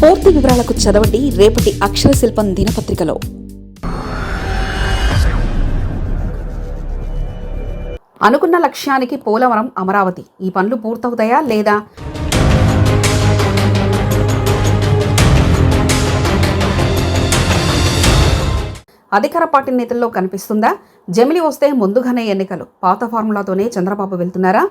పూర్తి వివరాలకు చదవండి రేపటి అక్షర శిల్పం దినపత్రికలో. అనుకున్న లక్ష్యానికి పోలవరం అమరావతి. ఈ పనులు పూర్తవుతాయా లేదా? అధికార పార్టీ నేతల్లో కనిపిస్తుందా? జమిలి వస్తే ముందుగానే ఎన్నికలు. పాత ఫార్ములాతోనే చంద్రబాబు వెళ్తున్నారా?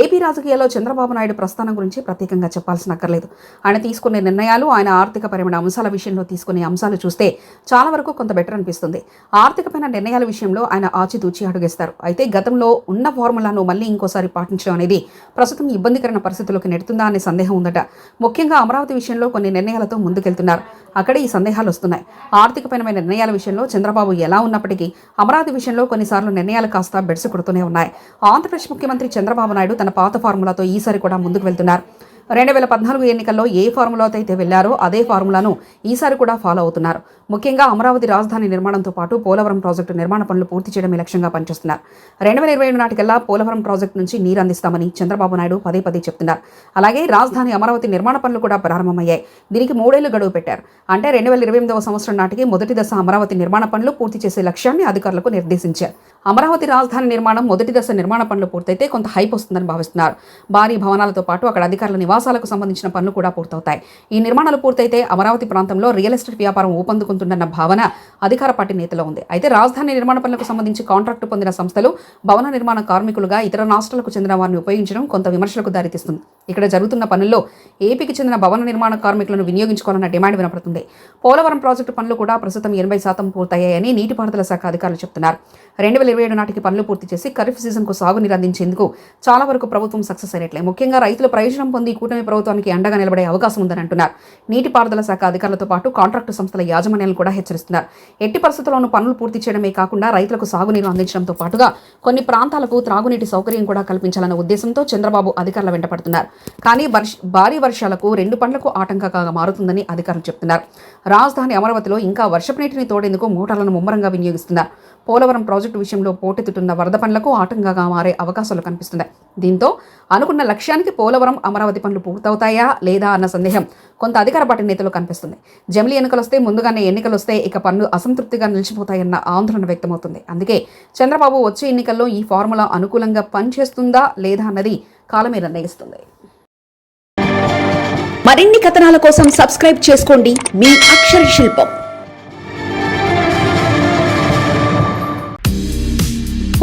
ఏపీ రాజకీయాల్లో చంద్రబాబు నాయుడు ప్రస్థానం గురించి ప్రత్యేకంగా చెప్పాల్సిన అక్కర్లేదు. ఆయన తీసుకునే నిర్ణయాలు ఆయన ఆర్థిక పరిమణ అంశాల విషయంలో తీసుకునే అంశాలు చూస్తే చాలా వరకు కొంత బెటర్ అనిపిస్తుంది. ఆర్థికమైన నిర్ణయాల విషయంలో ఆయన ఆచితూచి అడుగేస్తారు. అయితే గతంలో ఉన్న ఫార్ములాను మళ్ళీ ఇంకోసారి పాటించడం అనేది ప్రస్తుతం ఇబ్బందికరమైన పరిస్థితుల్లోకి నెడుతుందా అనే సందేహం ఉందట. ముఖ్యంగా అమరావతి విషయంలో కొన్ని నిర్ణయాలతో ముందుకెళ్తున్నారు. అక్కడే ఈ సందేహాలు వస్తున్నాయి. ఆర్థికపరమైన నిర్ణయాల విషయంలో చంద్రబాబు ఎలా ఉన్నప్పటికీ అమరావతి విషయంలో కొన్నిసార్లు నిర్ణయాలు కాస్త బెడిసి కొడుతూనే ఉన్నాయి. ఆంధ్రప్రదేశ్ ముఖ్యమంత్రి చంద్రబాబు నాయుడు తన పాత ఫార్ములాతో ఈసారి కూడా ముందుకు వెళ్తున్నారు. రెండు వేల పద్నాలుగు ఎన్నికల్లో ఏ ఫార్ములాతో అయితే వెళ్ళారో అదే ఫార్ములాను ఈసారి కూడా ఫాలో అవుతున్నారు. ముఖ్యంగా అమరావతి రాజధాని నిర్మాణంతో పాటు పోలవరం ప్రాజెక్టు నిర్మాణ పనులు పూర్తి చేయడమే లక్ష్యంగా పనిచేస్తున్నారు. రెండు వేల ఇరవై ఏడు నాటికల్లా పోలవరం ప్రాజెక్టు నుంచి నీరు అందిస్తామని చంద్రబాబు నాయుడు పదే పదే చెప్తున్నారు. అలాగే రాజధాని అమరావతి నిర్మాణ పనులు కూడా ప్రారంభమయ్యాయి. దీనికి మూడేళ్ళు గడువు పెట్టారు. అంటే రెండు వేల ఇరవై ఎనిమిదవ సంవత్సరం నాటికి మొదటి దశ అమరావతి నిర్మాణ పనులు పూర్తి చేసే లక్ష్యాన్ని అధికారులకు నిర్దేశించారు. అమరావతి రాజధాని నిర్మాణం మొదటి దశ నిర్మాణ పనులు పూర్తయితే కొంత హైప్ వస్తుందని భావిస్తున్నారు. భారీ భవనాలతో పాటు అక్కడ అధికారుల నివాసాలకు సంబంధించిన పనులు కూడా పూర్తవుతాయి. ఈ నిర్మాణాలు పూర్తయితే అమరావతి ప్రాంతంలో రియల్ ఎస్టేట్ వ్యాపారం ఊపందుకుంటుందన్న భావన అధికార పార్టీ నేతలో ఉంది. అయితే రాజధాని నిర్మాణ పనులకు సంబంధించి కాంట్రాక్టు పొందిన సంస్థలు భవన నిర్మాణ కార్మికులుగా ఇతర రాష్ట్రాలకు చెందిన వారిని ఉపయోగించడం కొంత విమర్శలకు దారితీస్తుంది. ఇక్కడ జరుగుతున్న పనుల్లో ఏపీకి చెందిన భవన నిర్మాణ కార్మికులను వినియోగించుకోవాలన్న డిమాండ్ వినపడుతుంది. పోలవరం ప్రాజెక్టు పనులు కూడా ప్రస్తుతం ఎనభై శాతం పూర్తయ్యాయని నీటిపారుదల శాఖ అధికారులు చెప్తున్నారు. రెండు వేల ఇరవై ఏడు నాటికి పనులు పూర్తి చేసి ఖరీఫ్ సీజన్కు సాగునీరు అందించేందుకు చాలా వరకు ప్రభుత్వం సక్సెస్ అయినట్లే. ముఖ్యంగా రైతులు ప్రయోజనం పొంది కూటమి ప్రభుత్వానికి అండగా నిలబడే అవకాశం ఉందని అంటున్నారు. నీటిపారుదల శాఖ అధికారులతో పాటు కాంట్రాక్టు సంస్థల యాజమాన్యాలను కూడా హెచ్చరిస్తున్నారు. ఎట్టి పరిస్థితుల్లోనూ పనులు పూర్తి చేయడమే కాకుండా రైతులకు సాగునీరు అందించడంతో పాటుగా కొన్ని ప్రాంతాలకు త్రాగునీటి సౌకర్యం కూడా కల్పించాలన్న ఉద్దేశంతో చంద్రబాబు అధికారుల వెంటపడుతున్నారు కానీ వర్ష భారీ వర్షాలకు రెండు పండ్లకు ఆటంకంగా మారుతుందని అధికారులు చెప్తున్నారు. రాజధాని అమరావతిలో ఇంకా వర్షపు నీటిని తోడేందుకు మోటార్లను ముమ్మరంగా వినియోగిస్తున్నారు. పోలవరం ప్రాజెక్టు విషయంలో పోటెత్తుతున్న వరద పనులకు ఆటంకంగా మారే అవకాశాలు కనిపిస్తున్నాయి. దీంతో అనుకున్న లక్ష్యానికి పోలవరం అమరావతి పనులు పూర్తవుతాయా లేదా అన్న సందేహం కొంత అధికార పార్టీ నేతలు కనిపిస్తుంది జమిలీ ఎన్నికలు వస్తే ముందుగానే ఎన్నికలు వస్తే ఇక పనులు అసంతృప్తిగా నిలిచిపోతాయన్న ఆందోళన వ్యక్తమవుతుంది. అందుకే చంద్రబాబు వచ్చే ఎన్నికల్లో ఈ ఫార్ములా అనుకూలంగా పనిచేస్తుందా లేదా అన్నది కాలమే నిర్ణయిస్తుంది. మరిన్ని కథనాల కోసం సబ్స్క్రైబ్ చేసుకోండి. మీ అక్షర శిల్పం.